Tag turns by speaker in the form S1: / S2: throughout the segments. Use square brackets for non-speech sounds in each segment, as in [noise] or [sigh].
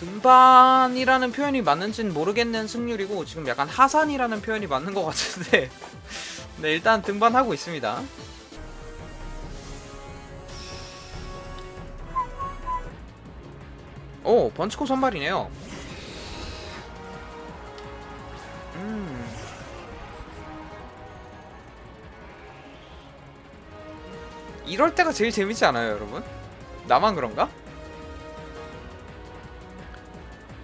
S1: 등반이라는 표현이 맞는지는 모르겠는 승률이고 지금 약간 하산이라는 표현이 맞는 것 같은데 [laughs] 네 일단 등반하고 있습니다 오 번치코 선발이네요 음 이럴 때가 제일 재밌지 않아요 여러분? 나만 그런가?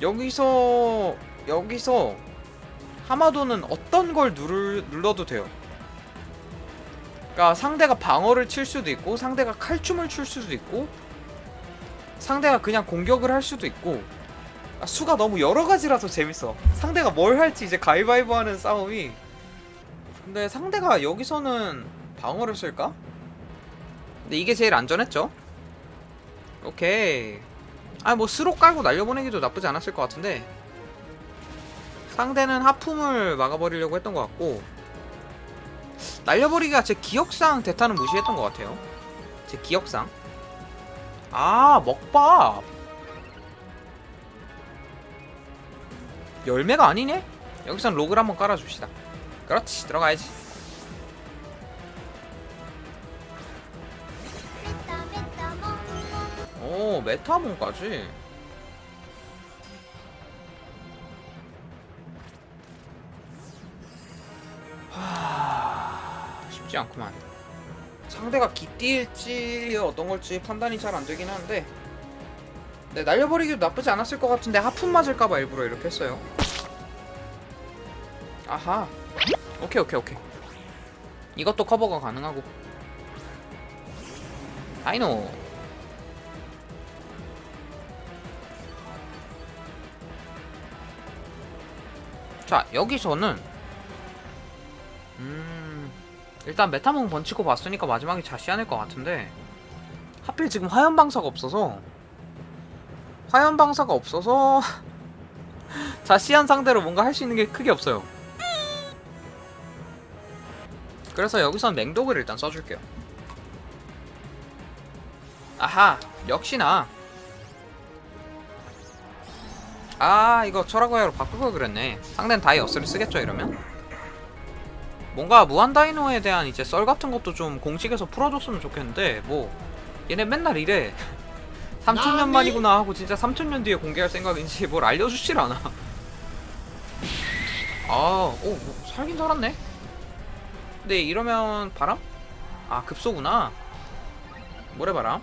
S1: 여기서 여기서 하마도는 어떤 걸 누를, 눌러도 돼요. 그러니까 상대가 방어를 칠 수도 있고 상대가 칼춤을 출 수도 있고 상대가 그냥 공격을 할 수도 있고 아, 수가 너무 여러 가지라서 재밌어. 상대가 뭘 할지 이제 가위바위보 하는 싸움이 근데 상대가 여기서는 방어를 쓸까? 근데 이게 제일 안전했죠? 오케이 아 뭐 스로 깔고 날려보내기도 나쁘지 않았을 것 같은데 상대는 하품을 막아버리려고 했던 것 같고 날려버리기가 제 기억상 대타는 무시했던 것 같아요. 제 기억상. 아 먹밥. 열매가 아니네? 여기선 로그를 한번 깔아줍시다. 그렇지 들어가야지 오 메타몬까지? 하... 쉽지 않구만. 상대가 기띠일지 어떤 걸지 판단이 잘 안 되긴 하는데. 네, 날려버리기도 나쁘지 않았을 것 같은데 하품 맞을까봐 일부러 이렇게 했어요. 아하. 오케이 오케이 오케이. 이것도 커버가 가능하고. 아이노 자 여기서는 음 일단 메타몽 번치고 봤으니까 마지막에 자시안일 것 같은데 하필 지금 화염 방사가 없어서 화염 방사가 없어서 [laughs] 자시안 상대로 뭔가 할 수 있는 게 크게 없어요. 그래서 여기선 맹독을 일단 써줄게요. 아하 역시나 아 이거 철학과야로 바꿀 걸 그랬네. 상대는 다이 어스를 쓰겠죠 이러면? 뭔가 무한 다이노에 대한 이제 썰 같은 것도 좀 공식에서 풀어줬으면 좋겠는데 뭐 얘네 맨날 이래. [laughs] 3천년 만이구나 하고 진짜 3천년 뒤에 공개할 생각인지 뭘 알려주질 않아. 아오 뭐, 살긴 살았네? 근데 이러면 바람? 아 급소구나. 모래바람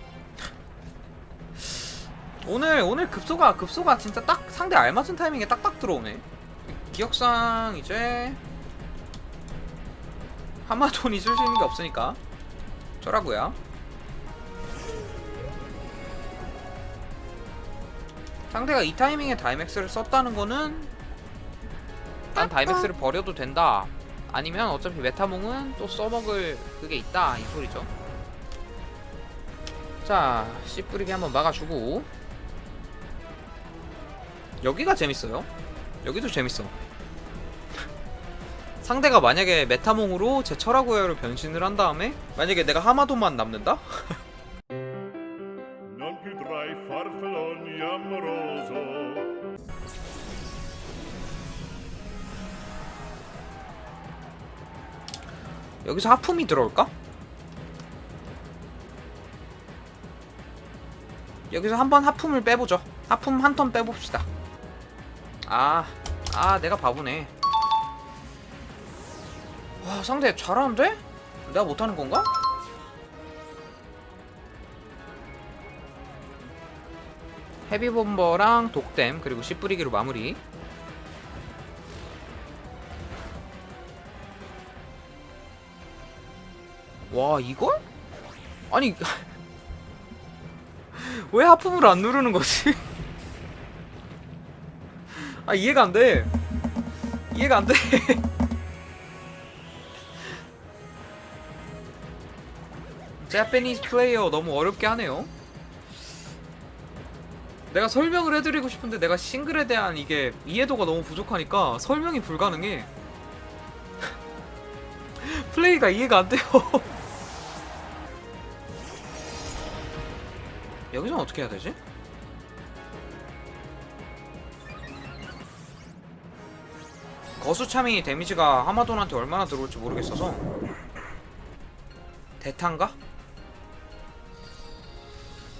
S1: 오늘 오늘 급소가 급소가 진짜 딱 상대 알맞은 타이밍에 딱딱 들어오네. 기억상 이제 하마돈이 쓸수 있는 게 없으니까 저라고요. 상대가 이 타이밍에 다이맥스를 썼다는 거는 난 다이맥스를 버려도 된다. 아니면 어차피 메타몽은 또 써먹을 그게 있다 이 소리죠. 자, 씨 뿌리게 한번 막아주고 여기가 재밌어요. 여기도 재밌어. 상대가 만약에 메타몽으로 제 철화구야로 변신을 한 다음에 만약에 내가 하마돈만 남는다? [laughs] 여기서 하품이 들어올까? 여기서 한번 하품을 빼보죠. 하품 한 턴 빼봅시다. 아, 아, 내가 바보네. 와, 상대 잘하는데? 내가 못하는 건가? 헤비본버랑 독댐 그리고 씨 뿌리기로 마무리. 와 이걸? 아니 [laughs] 왜 하품을 안 누르는 거지? [laughs] 아 이해가 안 돼. 이해가 안 돼. [laughs] 제페니스 플레이어 너무 어렵게 하네요. 내가 설명을 해드리고 싶은데 내가 싱글에 대한 이게 이해도가 너무 부족하니까 설명이 불가능해. [laughs] 플레이가 이해가 안 돼요. [laughs] 여기서는 어떻게 해야 되지? 거수참이 데미지가 하마돈한테 얼마나 들어올지 모르겠어서 대탄가?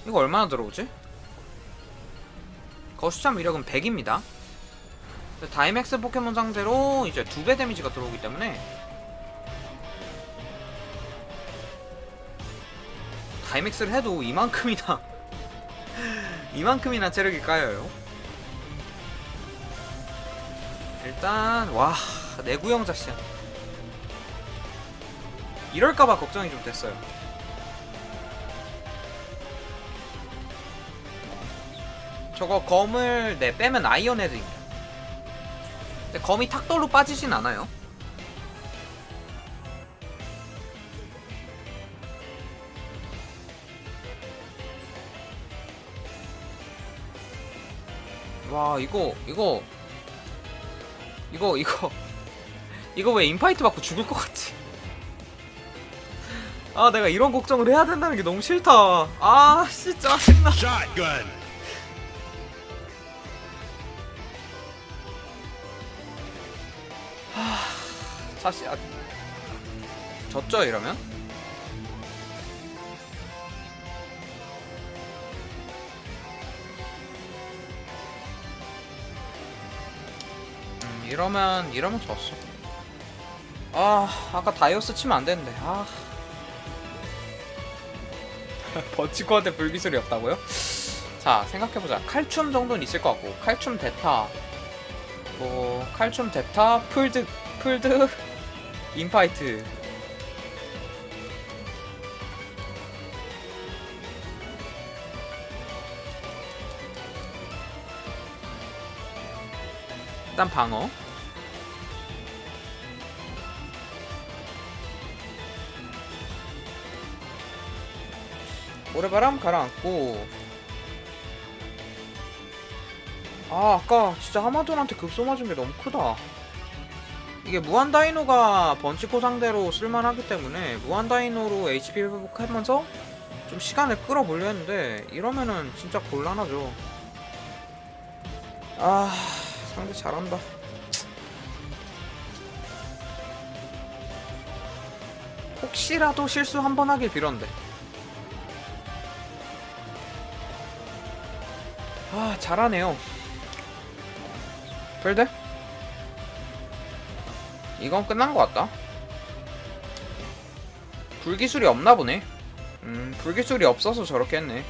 S1: 이거 얼마나 들어오지? 거수참 위력은 100입니다 다이맥스 포켓몬 상대로 이제 두 배 데미지가 들어오기 때문에 다이맥스를 해도 이만큼이나 [laughs] 이만큼이나 체력이 까여요 일단 와 내구형 자신. 이럴까봐 걱정이 좀 됐어요. 저거 검을 네 빼면 아이언 헤드입니다. 근데 검이 탁돌로 빠지진 않아요. 와 이거 이거 이거 이거 이거 왜 인파이트 받고 죽을 것 같지? 아 내가 이런 걱정을 해야 된다는 게 너무 싫다. 아 진짜 짜증나.
S2: Shotgun.
S1: 사실 아, 졌죠 이러면? 이러면 이러면 졌어. 아 아까 다이오스 치면 안 되는데 아. [laughs] 버치코한테 불기술이 없다고요? 자 생각해보자 칼춤 정도는 있을 것 같고 칼춤 대타 뭐 칼춤 대타 풀드 풀드 인파이트 일단 방어. 모래바람 가라앉고. 아 아까 진짜 하마돈한테 급소 맞은 게 너무 크다. 이게 무한 다이노가 번치코 상대로 쓸만하기 때문에 무한 다이노로 HP 회복하면서 좀 시간을 끌어보려 했는데 이러면은 진짜 곤란하죠. 아 상대 잘한다. 혹시라도 실수 한 번 하길 빌었는데. 아 잘하네요. 필드? 이건 끝난 것 같다. 불기술이 없나 보네. 음, 불기술이 없어서 저렇게 했네.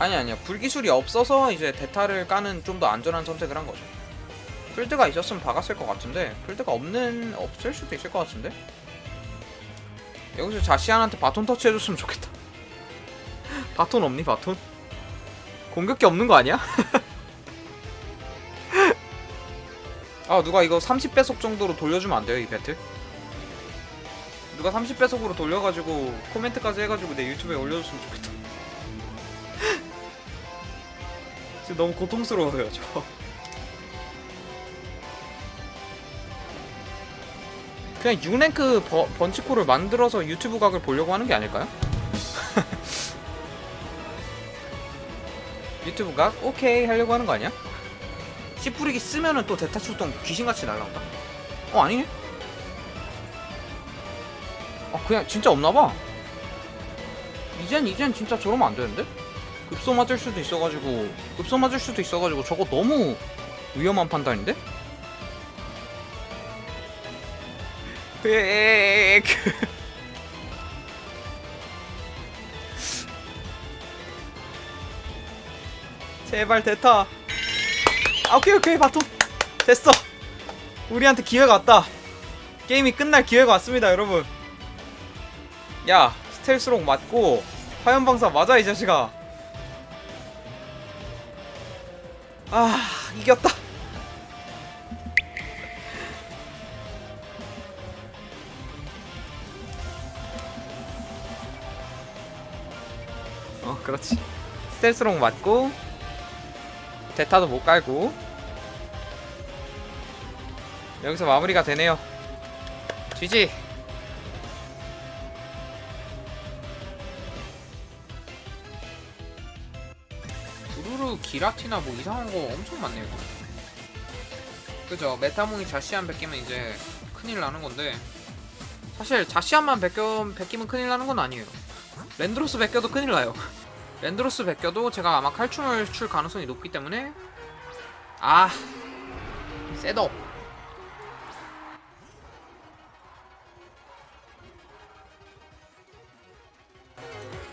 S1: 아니 아니야. 불기술이 없어서 이제 대타를 까는 좀 더 안전한 선택을 한 거죠. 필드가 있었으면 박았을 것 같은데 필드가 없는 없을 수도 있을 것 같은데. 여기서 자시안한테 바톤 터치 해줬으면 좋겠다. [laughs] 바톤 없니 바톤? 공격기 없는 거 아니야? [laughs] 아 누가 이거 30배속 정도로 돌려주면 안 돼요 이 배틀? 누가 30배속으로 돌려가지고 코멘트까지 해가지고 내 유튜브에 올려줬으면 좋겠다 지금 너무 고통스러워요 저 그냥 6랭크 버, 번치코를 만들어서 유튜브 각을 보려고 하는 게 아닐까요? [laughs] 유튜브 각? 오케이 하려고 하는 거 아니야? 씨 뿌리기 쓰면은 또 대타 출동 귀신같이 날라온다. 어 아니네? 아 그냥 진짜 없나봐. 이젠 이젠 진짜 저러면 안 되는데? 급소 맞을 수도 있어가지고 급소 맞을 수도 있어가지고 저거 너무 위험한 판단인데? 으엑. [laughs] 제발 대타. 아, 오케이 오케이 바톤 됐어 우리한테 기회가 왔다 게임이 끝날 기회가 왔습니다 여러분 야 스텔스록 맞고 화염방사 맞아 이 자식아 아 이겼다 어 그렇지 스텔스록 맞고 대타도 못 깔고 여기서 마무리가 되네요. GG. 기라티나 뭐 이상한 거 엄청 많네요. 그죠? 메타몽이 자시안 베끼면 이제 큰일 나는 건데. 사실 자시안만 베껴, 베끼면 큰일 나는 건 아니에요. 랜드로스 베껴도 큰일 나요. [laughs] 랜드로스 베껴도 제가 아마 칼춤을 출 가능성이 높기 때문에. 아 셋업.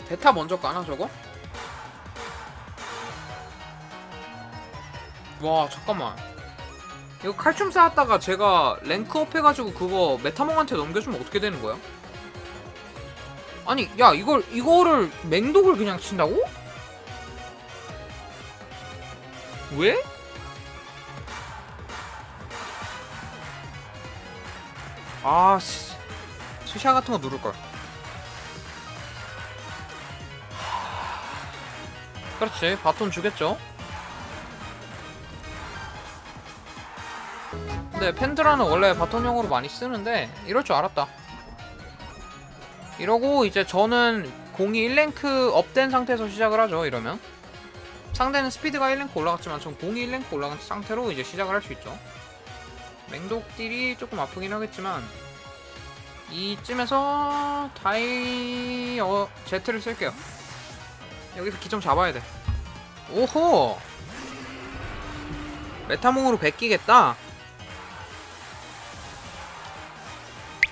S1: 베타 먼저 까나 저거? 와 잠깐만 이거 칼춤 쌓았다가 제가 랭크업 해가지고 그거 메타몽한테 넘겨주면 어떻게 되는 거야? 아니 야 이걸 이거를 맹독을 그냥 친다고? 왜? 아 시, 스샤 같은 거 누를 걸. 그렇지 바톤 주겠죠. 근데 팬드라는 원래 바톤용으로 많이 쓰는데 이럴 줄 알았다. 이러고 이제 저는 공이 1랭크 업된 상태에서 시작을 하죠. 이러면 상대는 스피드가 1랭크 올라갔지만 전 공이 1랭크 올라간 상태로 이제 시작을 할 수 있죠. 맹독딜이 조금 아프긴 하겠지만 이쯤에서 다이 어 제트를 쓸게요. 여기서 기좀 잡아야 돼. 오호 메타몽으로 베끼겠다.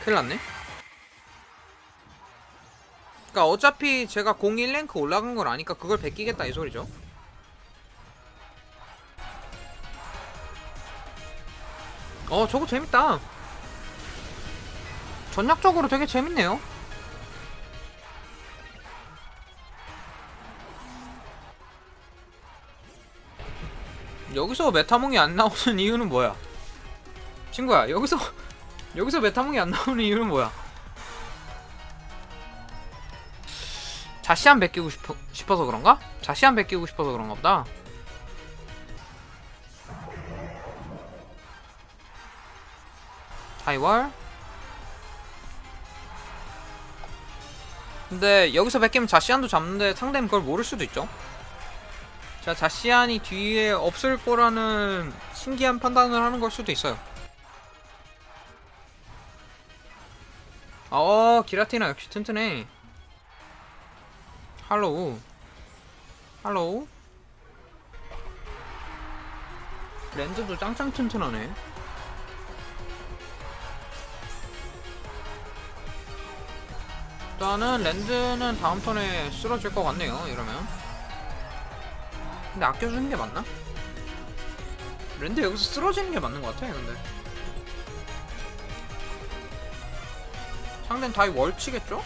S1: 큰일 났네. 그니까 어차피 제가 01랭크 올라간 걸 아니까 그걸 베끼겠다 이 소리죠. 어 저거 재밌다. 전략적으로 되게 재밌네요. 여기서 메타몽이 안 나오는 [laughs] 이유는 뭐야? 친구야 여기서 여기서 메타몽이 안 나오는 이유는 뭐야? 자시안 베끼고 싶어, 싶어서 그런가? 자시안 베끼고 싶어서 그런가 보다. 하이월. 근데 여기서 베끼면 자시안도 잡는데 상대는 그걸 모를 수도 있죠. 자, 자시안이 뒤에 없을 거라는 신기한 판단을 하는 걸 수도 있어요. 어, 기라티나 역시 튼튼해. 할로우. 할로우. 렌즈도 짱짱 튼튼하네. 일단은 렌즈는 다음 턴에 쓰러질 것 같네요, 이러면. 근데 아껴주는 게 맞나? 렌즈 여기서 쓰러지는 게 맞는 것 같아, 근데. 상대는 다이 월치겠죠?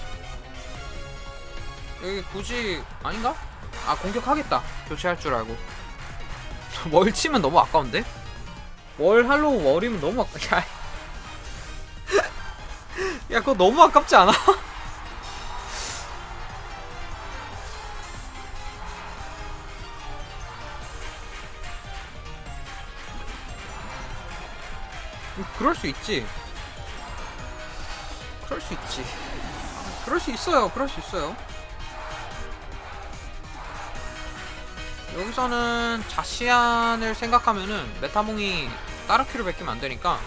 S1: 여기 굳이 아닌가? 아 공격하겠다 교체할 줄 알고 [laughs] 월 치면 너무 아까운데? 월 할로우 월이면 너무 아까 야, [laughs] 야 그거 너무 아깝지 않아? [laughs] 그럴 수 있지 수 있지 그럴 수 있어요. 그럴 수 있어요. 여기서는 자시안을 생각하면은 메타몽이 따라큐를 베끼면 안 되니까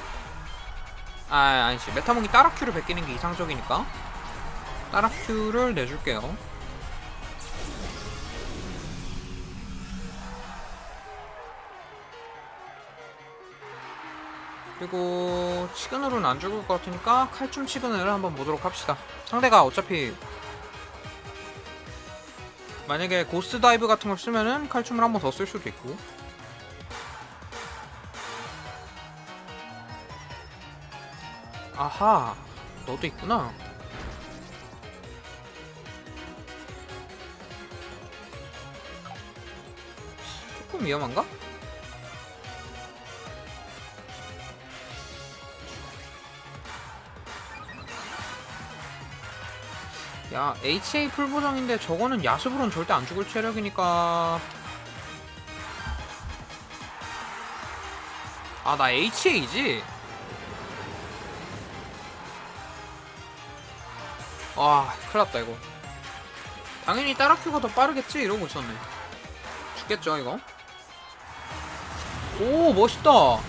S1: 아 아니지 메타몽이 따라큐를 베끼는 게 이상적이니까 따라큐를 내줄게요. 그리고 치근으로는 안 죽을 것 같으니까 칼춤 치근을 한번 보도록 합시다. 상대가 어차피 만약에 고스트 다이브 같은 걸 쓰면은 칼춤을 한번 더 쓸 수도 있고 아하 너도 있구나 조금 위험한가? 야 HA 풀보정인데 저거는 야수불은 절대 안 죽을 체력이니까. 아 나 HA지? 와 큰일났다 이거. 당연히 따라큐가 더 빠르겠지? 이러고 있었네. 죽겠죠 이거? 오 멋있다. 어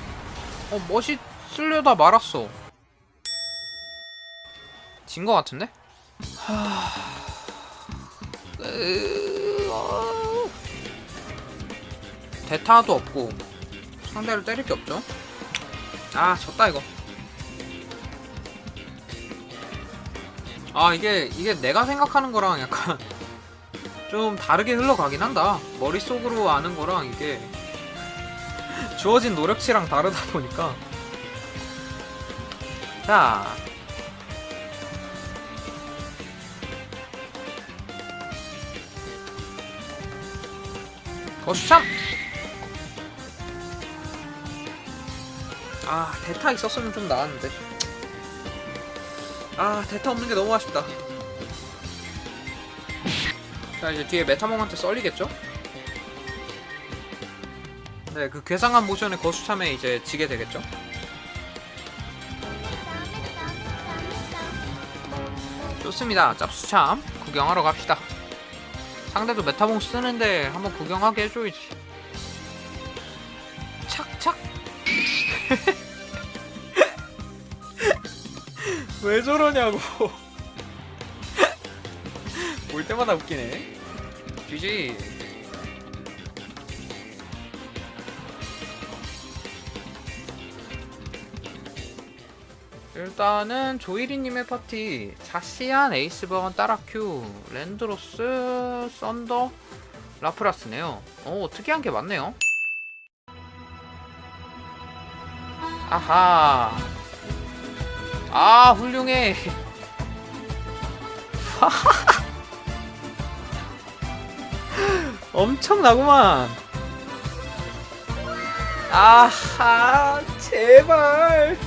S1: 멋이 쓰려다 말았어. 진 거 같은데? 대타도 없고 상대를 때릴 게 없죠. 아 졌다 이거. 아 이게 이게 내가 생각하는 거랑 약간 [laughs] 좀 다르게 흘러가긴 한다. 머릿속으로 아는 거랑 이게 [laughs] 주어진 노력치랑 다르다 보니까. 자 거수참 아 대타 있었으면 좀 나았는데. 아 대타 없는 게 너무 아쉽다. 자 이제 뒤에 메타몽한테 썰리겠죠? 네 그 괴상한 모션의 거수참에 이제 지게 되겠죠? 좋습니다. 짭수참. 구경하러 갑시다 상대도 메타몽 쓰는데 한번 구경하게 해줘야지. 착착. [laughs] 왜 저러냐고. [laughs] 볼 때마다 웃기네. GG 일단은 조이리님의 파티. 자시안 에이스버건 따라큐 랜드로스 썬더 라프라스네요. 오 특이한 게 많네요. 아하. 아 훌륭해. [laughs] 엄청나구만. 아하 제발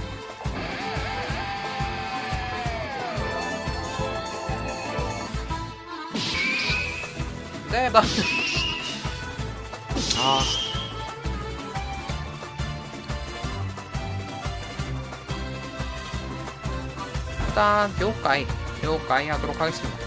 S1: 네, 나. 아. 일단 요까이 요까이 하도록 하겠습니다.